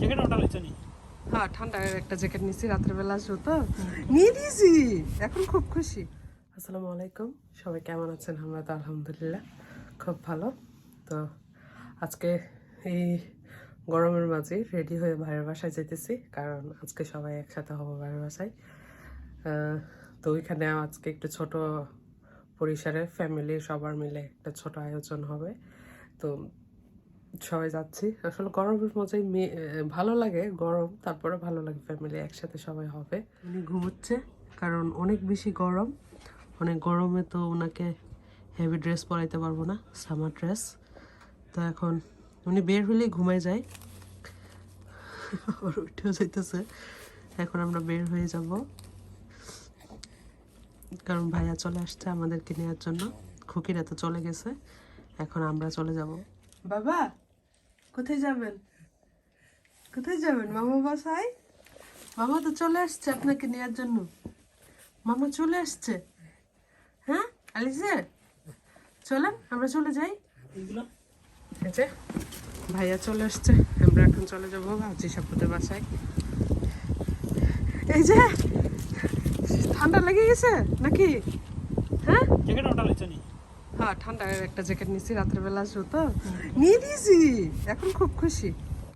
হ্যাঁ ঠান্ডার একটা জ্যাকেট নিছি রাত্রেবেলা আসব তো নিয়ে দিয়েছি এখন খুব খুশি। আসসালামু আলাইকুম সবাই কেমন আছেন? আমরা তো আলহামদুলিল্লাহ খুব ভালো। তো আজকে এই গরমের মাঝে রেডি হয়ে ভাইয়ের বাসায় যেতেছি কারণ আজকে সবাই একসাথে হব ভাইয়ের বাসায়। তো ওইখানে আজকে একটু ছোট পরিসরে ফ্যামিলি সবার মিলে একটা ছোট আয়োজন হবে। তো সবাই যাচ্ছি। আসলে গরমের মজাই ভালো লাগে গরম তারপরে ভালো লাগে ফ্যামিলি একসাথে সবাই হবে। উনি ঘুমোচ্ছে কারণ অনেক বেশি গরম। অনেক গরমে তো ওনাকে হেভি ড্রেস পরাইতে পারব না সামার ড্রেস তো এখন উনি বের হলেই ঘুমায় যায়। আবার উঠেও যাইতেছে। এখন আমরা বের হয়ে যাব। কারণ ভাইয়া চলে আসছে আমাদেরকে নেওয়ার জন্য। খুকিরা তো চলে গেছে। এখন আমরা চলে যাব। বাবা! কোথায় যাবেন? কোথায় যাবেন মামা বাসায়? মামা তো চলে আসছে আপনাকে নেওয়ার জন্য। মামা চলে আসছে। হ্যাঁ আলিসে? চলেন আমরা চলে যাই। ভাইয়া চলে আসছে। আমরা এখন চলে যাব ভাবছি সাপুদের বাসায়। এই যে ঠান্ডা লেগে গেছে নাকি? হ্যাঁ? জ্যাকেট ওটা নি। হ্যাঁ ঠান্ডার একটা জ্যাকেট নিয়েছি রাত্রেবেলা আসব তো নিয়ে দিয়েছি। এখন খুব খুশি।